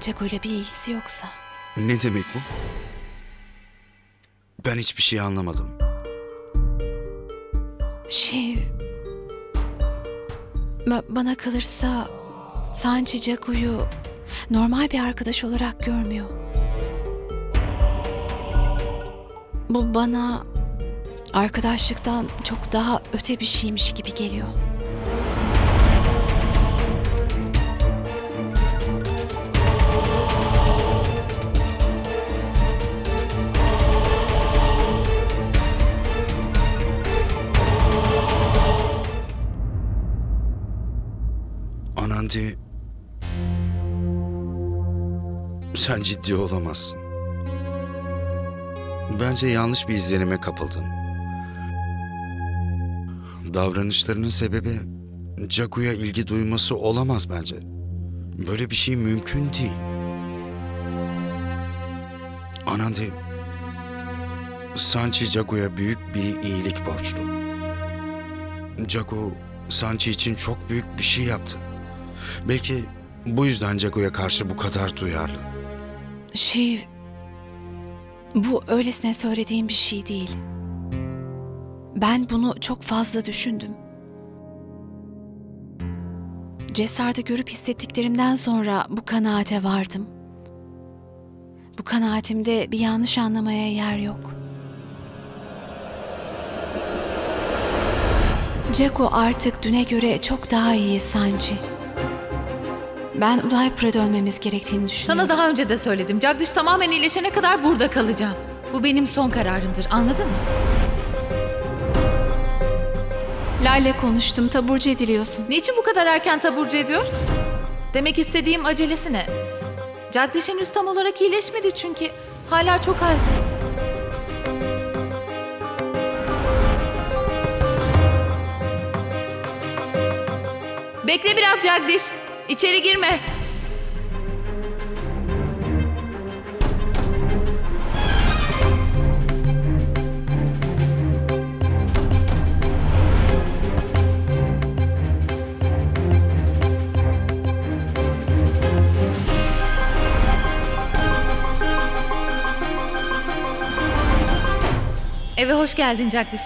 Cago'yla bir ilgisi yoksa. Ne demek bu? Ben hiçbir şey anlamadım. Şiv... Ba- bana kalırsa Sanchi Cago'yu normal bir arkadaş olarak görmüyor. Bu bana arkadaşlıktan çok daha öte bir şeymiş gibi geliyor. Anandi... Sen ciddi olamazsın. Bence yanlış bir izlenime kapıldın. Davranışlarının sebebi Jagu'ya ilgi duyması olamaz bence. Böyle bir şey mümkün değil. Anandi, Sanchi Jagu'ya büyük bir iyilik borçlu. Jagu, Sanchi için çok büyük bir şey yaptı. Belki bu yüzden Jagu'ya karşı bu kadar duyarlı. Şiv... Bu öylesine söylediğim bir şey değil. Ben bunu çok fazla düşündüm. Cesarda görüp hissettiklerimden sonra bu kanaate vardım. Bu kanaatimde bir yanlış anlamaya yer yok. Jaco artık düne göre çok daha iyi Sanji. Ben Udaipur'a dönmemiz gerektiğini düşünüyorum. Sana daha önce de söyledim. Jagdish tamamen iyileşene kadar burada kalacağım. Bu benim son kararımdır. Anladın mı? Lale konuştum, taburcu ediliyorsun. Niçin bu kadar erken taburcu ediyor? Demek istediğim acelesi ne? Jagdish henüz tam olarak iyileşmedi çünkü. Hala çok halsiz. Bekle biraz Jagdish. İçeri girme. Eve hoş geldin Jagdish.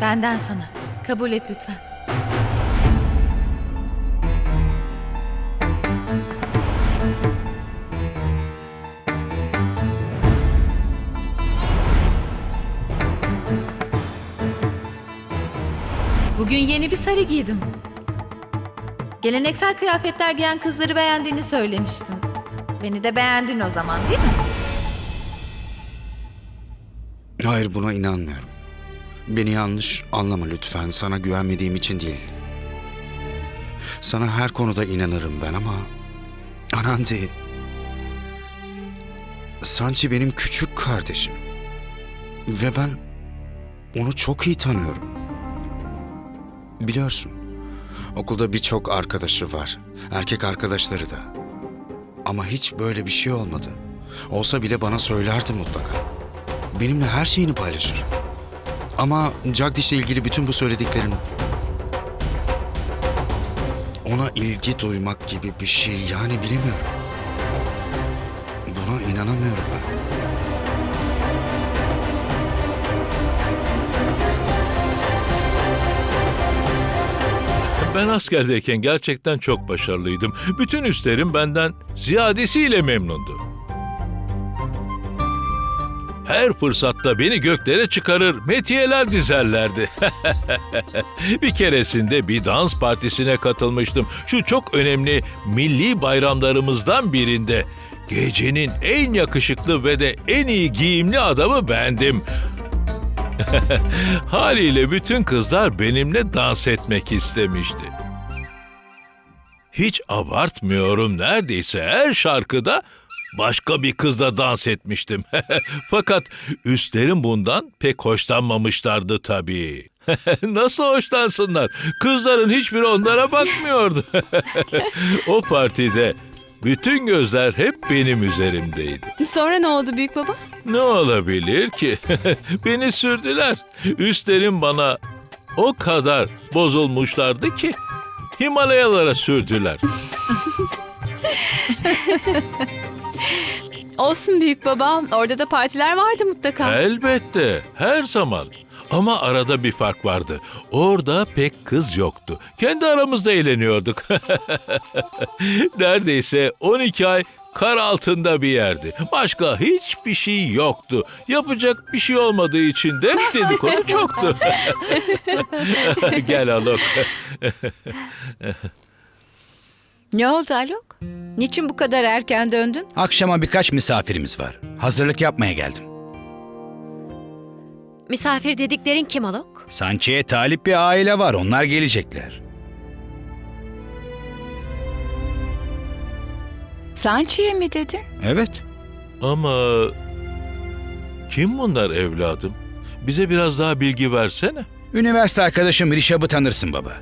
Benden sana. Kabul et lütfen. Bugün yeni bir sarı giydim. Geleneksel kıyafetler giyen kızları beğendiğini söylemiştin. Beni de beğendin o zaman değil mi? Hayır buna inanmıyorum. Beni yanlış anlama lütfen. Sana güvenmediğim için değil. Sana her konuda inanırım ben ama... Anandi... Sanchi benim küçük kardeşim. Ve ben onu çok iyi tanıyorum. Biliyorsun, okulda birçok arkadaşı var. Erkek arkadaşları da. Ama hiç böyle bir şey olmadı. Olsa bile bana söylerdi mutlaka. Benimle her şeyini paylaşır. Ama Jagdish'le ilgili bütün bu söylediklerim... Ona ilgi duymak gibi bir şey yani bilemiyorum. Buna inanamıyorum ben. Ben askerdeyken gerçekten çok başarılıydım. Bütün üstlerim benden ziyadesiyle memnundu. Her fırsatta beni göklere çıkarır, metiyeler dizerlerdi. bir keresinde bir dans partisine katılmıştım. Şu çok önemli milli bayramlarımızdan birinde. Gecenin en yakışıklı ve de en iyi giyimli adamı bendim. Haliyle bütün kızlar benimle dans etmek istemişti. Hiç abartmıyorum neredeyse her şarkıda başka bir kızla dans etmiştim. Fakat üstlerim bundan pek hoşlanmamışlardı tabii. Nasıl hoşlansınlar? Kızların hiçbiri onlara bakmıyordu. o partide bütün gözler hep benim üzerimdeydi. Sonra ne oldu büyük baba? Ne olabilir ki? Beni sürdüler. Üstlerim bana o kadar bozulmuşlardı ki Himalayalara sürdüler. Olsun büyük babam. Orada da partiler vardı mutlaka. Elbette, her zaman. Ama arada bir fark vardı. Orada pek kız yoktu. Kendi aramızda eğleniyorduk. Neredeyse 12 ay kar altında bir yerdi. Başka hiçbir şey yoktu. Yapacak bir şey olmadığı için de dedikodu çoktu. Gel Alok. Ne oldu Alok? Niçin bu kadar erken döndün? Akşama birkaç misafirimiz var. Hazırlık yapmaya geldim. Misafir dediklerin kim Alok? Sanchi'ye talip bir aile var. Onlar gelecekler. Sanchi'ye mi dedin? Evet. Ama kim bunlar evladım? Bize biraz daha bilgi versene. Üniversite arkadaşım Rişab'ı tanırsın baba.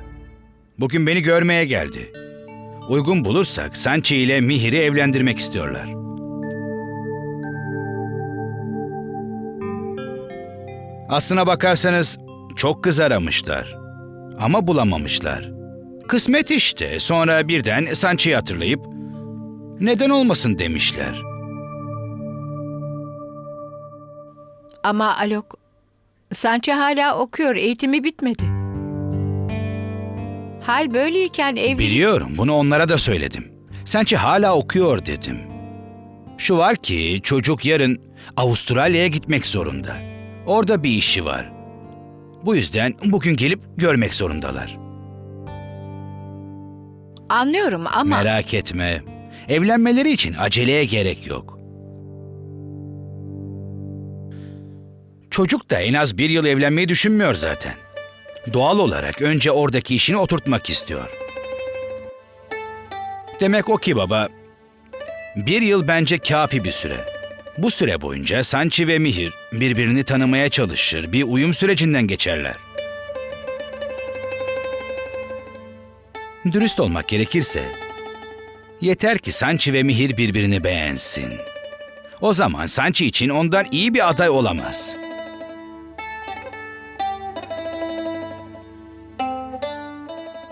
Bugün beni görmeye geldi. Uygun bulursak Sanchi ile Mihir'i evlendirmek istiyorlar. Aslına bakarsanız çok kız aramışlar. Ama bulamamışlar. Kısmet işte. Sonra birden Sanchi'yi hatırlayıp neden olmasın demişler. Ama Alok, Sanchi hala okuyor, eğitimi bitmedi. Hal böyleyken evli... Biliyorum, bunu onlara da söyledim. Sanchi hala okuyor dedim. Şu var ki çocuk yarın Avustralya'ya gitmek zorunda. Orada bir işi var. Bu yüzden bugün gelip görmek zorundalar. Anlıyorum ama... Merak etme. Evlenmeleri için aceleye gerek yok. Çocuk da en az bir yıl evlenmeyi düşünmüyor zaten. Doğal olarak önce oradaki işini oturtmak istiyor. Demek o ki baba, bir yıl bence kafi bir süre. Bu süre boyunca Sanchi ve Mihir birbirini tanımaya çalışır, bir uyum sürecinden geçerler. Dürüst olmak gerekirse, yeter ki Sanchi ve Mihir birbirini beğensin. O zaman Sanchi için ondan iyi bir aday olamaz.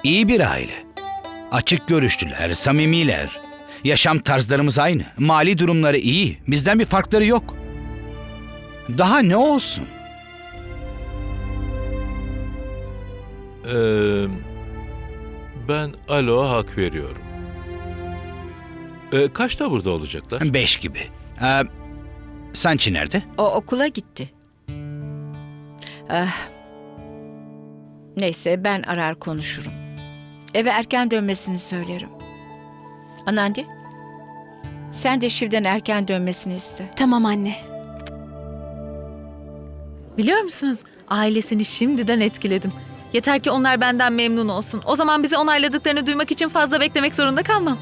İyi bir aile. Açık görüşlüler, samimiler. Yaşam tarzlarımız aynı. Mali durumları iyi. Bizden bir farkları yok. Daha ne olsun? Ee, ben Alo'a hak veriyorum. Ee, kaçta burada olacaklar? Beş gibi. Ee, Sanchi nerede? O okula gitti. Ah. Neyse ben arar konuşurum. Eve erken dönmesini söylerim. Anandi, sen de Şiv'den erken dönmesini iste. Tamam anne. Biliyor musunuz? Ailesini şimdiden etkiledim. Yeter ki onlar benden memnun olsun. O zaman bizi onayladıklarını duymak için fazla beklemek zorunda kalmam.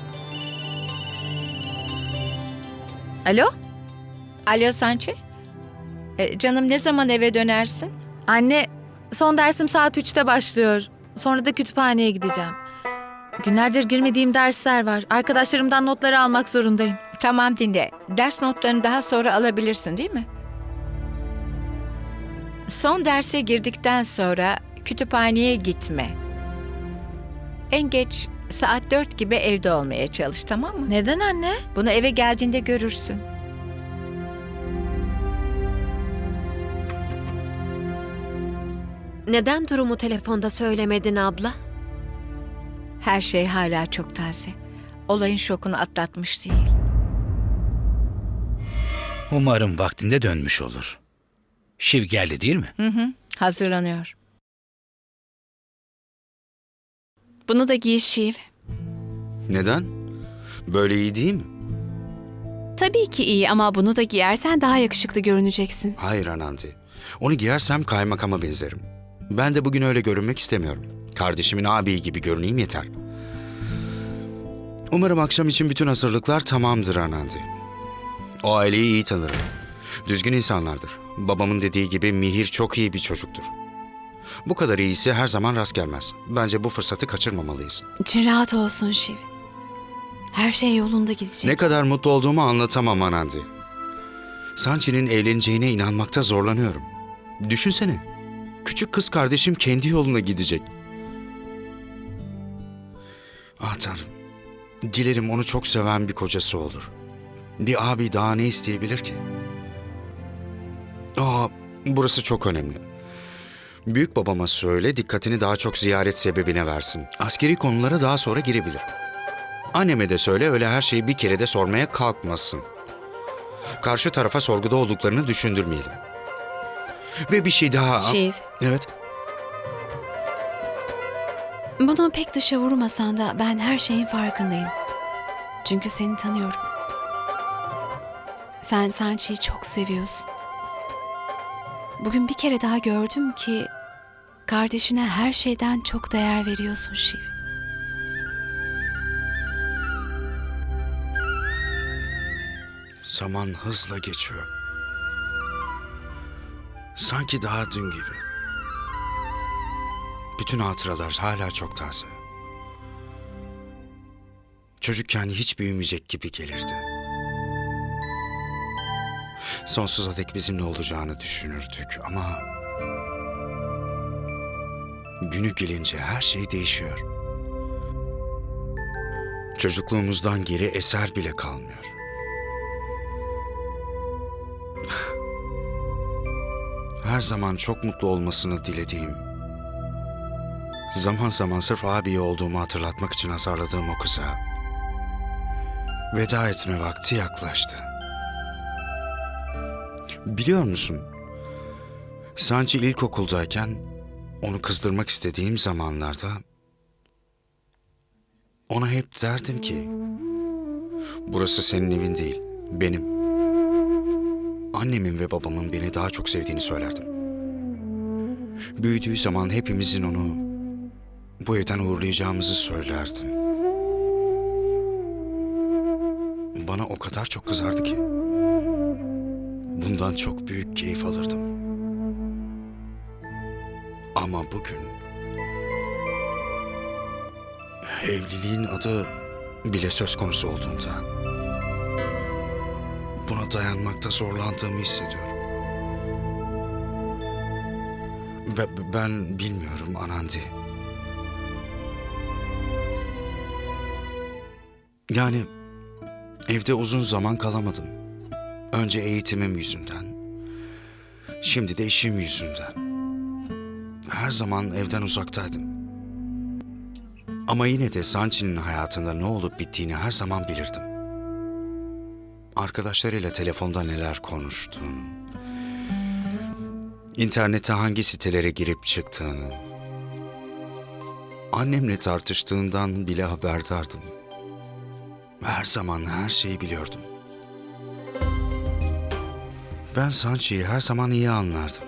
Alo? Alo Sanchi, E, canım ne zaman eve dönersin? Anne, son dersim saat 3'te başlıyor. Sonra da kütüphaneye gideceğim. Günlerdir girmediğim dersler var. Arkadaşlarımdan notları almak zorundayım. Tamam dinle. Ders notlarını daha sonra alabilirsin değil mi? Son derse girdikten sonra kütüphaneye gitme. En geç saat dört gibi evde olmaya çalış tamam mı? Neden anne? Bunu eve geldiğinde görürsün. Neden durumu telefonda söylemedin abla? Her şey hala çok taze. Olayın şokunu atlatmış değil. Umarım vaktinde dönmüş olur. Şiv geldi değil mi? Hı hı, hazırlanıyor. Bunu da giy Şiv. Neden? Böyle iyi değil mi? Tabii ki iyi ama bunu da giyersen daha yakışıklı görüneceksin. Hayır Anandi. Onu giyersem kaymakama benzerim. Ben de bugün öyle görünmek istemiyorum. Kardeşimin ağabeyi gibi görüneyim yeter. Umarım akşam için bütün hazırlıklar tamamdır Anandi. O aileyi iyi tanırım. Düzgün insanlardır. Babamın dediği gibi Mihir çok iyi bir çocuktur. Bu kadar iyisi her zaman rast gelmez. Bence bu fırsatı kaçırmamalıyız. İçin rahat olsun Şiv. Her şey yolunda gidecek. Ne kadar mutlu olduğumu anlatamam Anandi. Sanchi'nin evleneceğine inanmakta zorlanıyorum. Düşünsene. Küçük kız kardeşim kendi yoluna gidecek. Ah tanrım. Dilerim onu çok seven bir kocası olur. Bir abi daha ne isteyebilir ki? Aa, burası çok önemli. Büyük babama söyle dikkatini daha çok ziyaret sebebine versin. Askeri konulara daha sonra girebilir. Anneme de söyle öyle her şeyi bir kere de sormaya kalkmasın. Karşı tarafa sorguda olduklarını düşündürmeyelim. Ve bir şey daha... Şiv, Evet. Bunu pek dışa vurmasan da ben her şeyin farkındayım. Çünkü seni tanıyorum. Sen Sanchi'yi çok seviyorsun. Bugün bir kere daha gördüm ki kardeşine her şeyden çok değer veriyorsun Şiv. Zaman hızla geçiyor. Sanki daha dün gibi. Bütün hatıralar hala çok taze. Çocukken hiç büyümeyecek gibi gelirdi. Sonsuza dek bizimle olacağını düşünürdük ama... Günü gelince her şey değişiyor. Çocukluğumuzdan geri eser bile kalmıyor. her zaman çok mutlu olmasını dilediğim, zaman zaman sırf abi olduğumu hatırlatmak için hasarladığım o kıza veda etme vakti yaklaştı. Biliyor musun? Sanki ilkokuldayken onu kızdırmak istediğim zamanlarda ona hep derdim ki burası senin evin değil, benim. Annemin ve babamın beni daha çok sevdiğini söylerdim. Büyüdüğü zaman hepimizin onu bu evden uğurlayacağımızı söylerdim. Bana o kadar çok kızardı ki. Bundan çok büyük keyif alırdım. Ama bugün evliliğin adı bile söz konusu olduğunda buna dayanmakta zorlandığımı hissediyorum. Be- ben bilmiyorum Anandi. Yani evde uzun zaman kalamadım. Önce eğitimim yüzünden. Şimdi de işim yüzünden. Her zaman evden uzaktaydım. Ama yine de Sanchi'nin hayatında ne olup bittiğini her zaman bilirdim arkadaşlarıyla telefonda neler konuştuğunu, internete hangi sitelere girip çıktığını, annemle tartıştığından bile haberdardım. Her zaman her şeyi biliyordum. Ben Sanchi'yi her zaman iyi anlardım.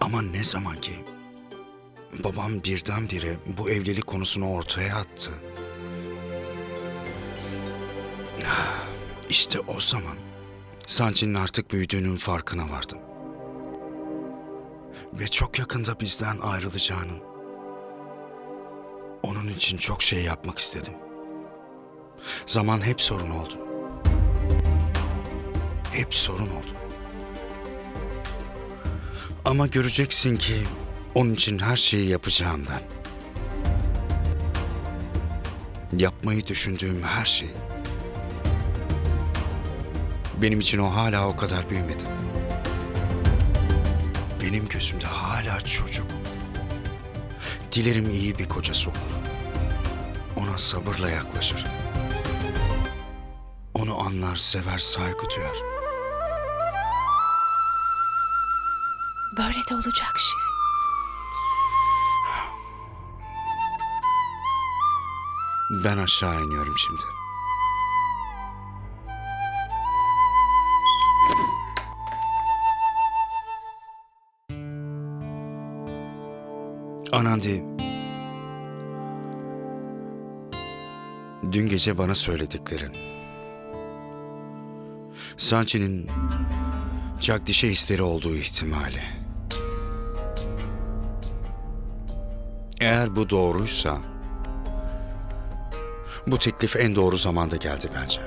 Ama ne zaman ki babam birdenbire bu evlilik konusunu ortaya attı. İşte o zaman Sanchi'nin artık büyüdüğünün farkına vardım. Ve çok yakında bizden ayrılacağının. Onun için çok şey yapmak istedim. Zaman hep sorun oldu. Hep sorun oldu. Ama göreceksin ki onun için her şeyi yapacağım ben. Yapmayı düşündüğüm her şey. Benim için o hala o kadar büyümedi. Benim gözümde hala çocuk. Dilerim iyi bir kocası olur. Ona sabırla yaklaşır. Onu anlar, sever, saygı duyar. Böyle de olacak Şiv. Ben aşağı iniyorum şimdi. Anandi. Dün gece bana söylediklerin. Sanchi'nin Jagdish'e hisleri olduğu ihtimali. Eğer bu doğruysa bu teklif en doğru zamanda geldi bence.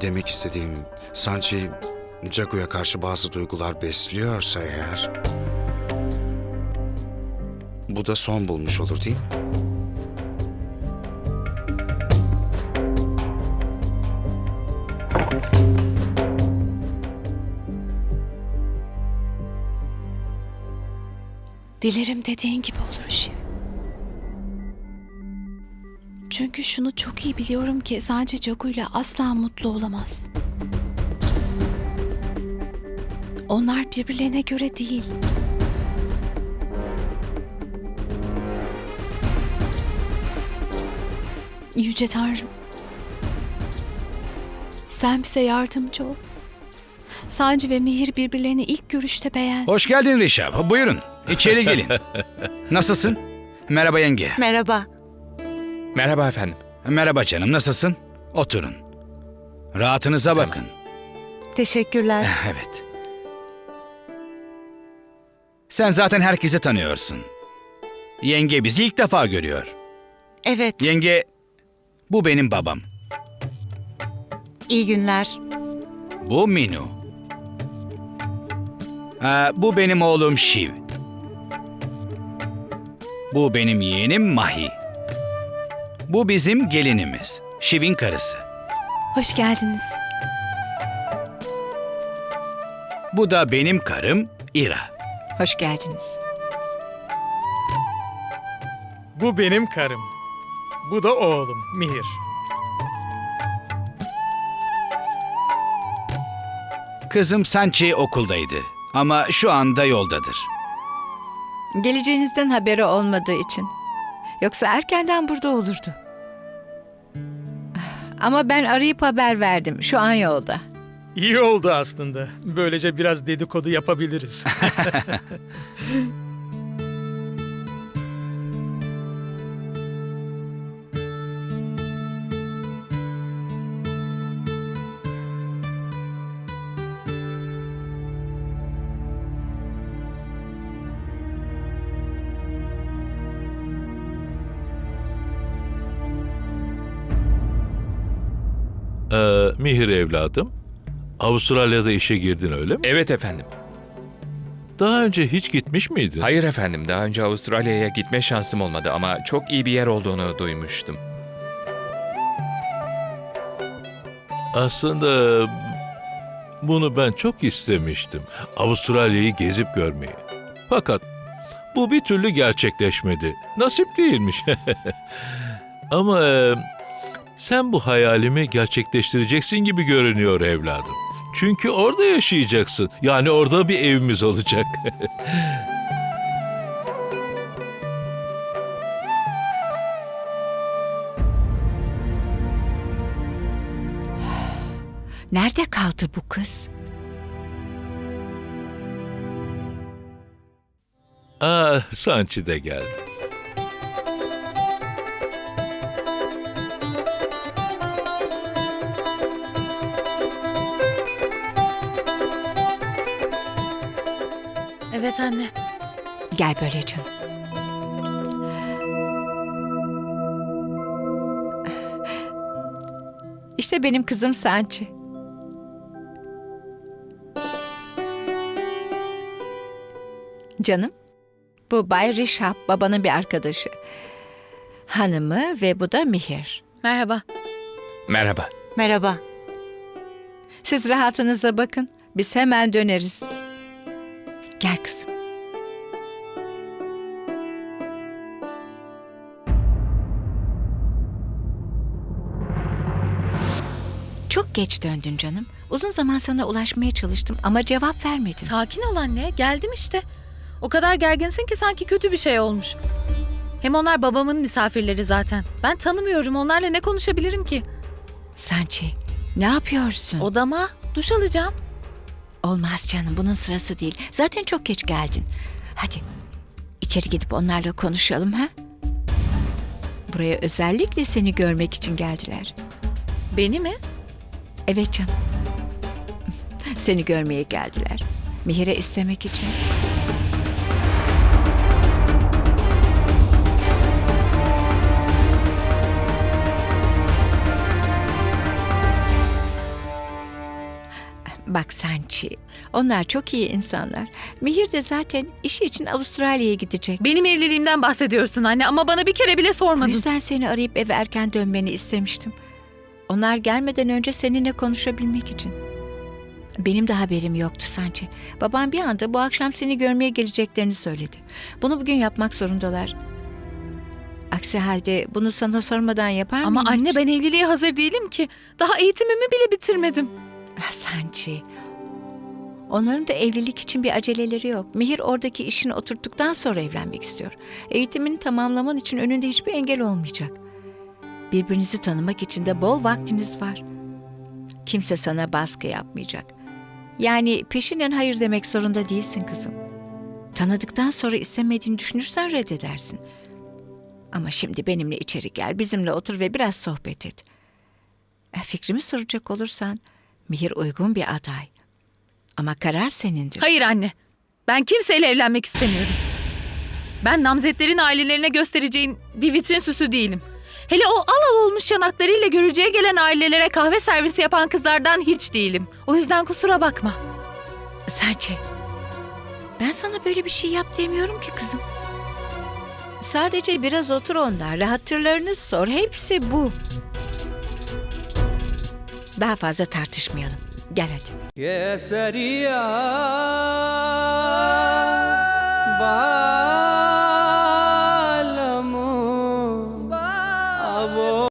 Demek istediğim Sanchi Jagu'ya karşı bazı duygular besliyorsa eğer Bu da son bulmuş olur değil mi? Dilerim dediğin gibi olur Şiv. Çünkü şunu çok iyi biliyorum ki sadece Cagu'yla asla mutlu olamaz. Onlar birbirlerine göre değil. Yüce Tanrım. Sen bize yardımcı ol. Sancı ve Mihir birbirlerini ilk görüşte beğensin. Hoş geldin Rişap. Buyurun. İçeri gelin. Nasılsın? Merhaba yenge. Merhaba. Merhaba efendim. Merhaba canım. Nasılsın? Oturun. Rahatınıza bakın. Teşekkürler. Evet. Sen zaten herkesi tanıyorsun. Yenge bizi ilk defa görüyor. Evet, Yenge, bu benim babam. iyi günler. Bu Minu. Ee, bu benim oğlum Shiv. Bu benim yeğenim Mahi. Bu bizim gelinimiz. Shiv'in karısı. Hoş geldiniz. Bu da benim karım Ira. Hoş geldiniz. Bu benim karım. Bu da oğlum Mihir. Kızım Sanchi okuldaydı ama şu anda yoldadır. Geleceğinizden haberi olmadığı için. Yoksa erkenden burada olurdu. Ama ben arayıp haber verdim. Şu an yolda. İyi oldu aslında. Böylece biraz dedikodu yapabiliriz. Mihir evladım, Avustralya'da işe girdin öyle mi? Evet efendim. Daha önce hiç gitmiş miydin? Hayır efendim. Daha önce Avustralya'ya gitme şansım olmadı ama çok iyi bir yer olduğunu duymuştum. Aslında bunu ben çok istemiştim. Avustralya'yı gezip görmeyi. Fakat bu bir türlü gerçekleşmedi. Nasip değilmiş. Ama e, sen bu hayalimi gerçekleştireceksin gibi görünüyor evladım. Çünkü orada yaşayacaksın. Yani orada bir evimiz olacak. Nerede kaldı bu kız? Aa, Sanchi de geldi. Evet anne. Gel böyle canım. İşte benim kızım Sanchi. Canım, bu Bay Rişap, babanın bir arkadaşı. Hanımı ve bu da Mihir. Merhaba. Merhaba. Merhaba. Siz rahatınıza bakın, biz hemen döneriz. Gel kızım. Çok geç döndün canım. Uzun zaman sana ulaşmaya çalıştım ama cevap vermedin. Sakin ol anne. Geldim işte. O kadar gerginsin ki sanki kötü bir şey olmuş. Hem onlar babamın misafirleri zaten. Ben tanımıyorum. Onlarla ne konuşabilirim ki? Sanchi, ne yapıyorsun? Odama duş alacağım. Olmaz canım, bunun sırası değil. Zaten çok geç geldin. Hadi, içeri gidip onlarla konuşalım ha? Buraya özellikle seni görmek için geldiler. Beni mi? Evet canım. Seni görmeye geldiler. Mihir'e istemek için. Bak Sanchi, onlar çok iyi insanlar. Mihir de zaten işi için Avustralya'ya gidecek. Benim evliliğimden bahsediyorsun anne ama bana bir kere bile O sormadın. yüzden seni arayıp eve erken dönmeni istemiştim. Onlar gelmeden önce seninle konuşabilmek için. Benim de haberim yoktu Sanchi. Babam bir anda bu akşam seni görmeye geleceklerini söyledi. Bunu bugün yapmak zorundalar. Aksi halde bunu sana sormadan yapar Ama mıyım anne hiç? ben evliliğe hazır değilim ki. Daha eğitimimi bile bitirmedim. Ah, Sanchi. Onların da evlilik için bir aceleleri yok. Mihir oradaki işini oturttuktan sonra evlenmek istiyor. Eğitimini tamamlaman için önünde hiçbir engel olmayacak. Birbirinizi tanımak için de bol vaktiniz var. Kimse sana baskı yapmayacak. Yani peşinen hayır demek zorunda değilsin kızım. Tanıdıktan sonra istemediğini düşünürsen reddedersin. Ama şimdi benimle içeri gel, bizimle otur ve biraz sohbet et. E, Fikrimi soracak olursan, Mihir uygun bir aday. Ama karar senindir. Hayır anne. Ben kimseyle evlenmek istemiyorum. Ben namzetlerin ailelerine göstereceğin bir vitrin süsü değilim. Hele o al al olmuş yanaklarıyla görücüye gelen ailelere kahve servisi yapan kızlardan hiç değilim. O yüzden kusura bakma. Sadece ben sana böyle bir şey yap demiyorum ki kızım. Sadece biraz otur onlarla, hatırlarını sor. Hepsi bu. Daha fazla tartışmayalım. Gel hadi. Keseriya Bağ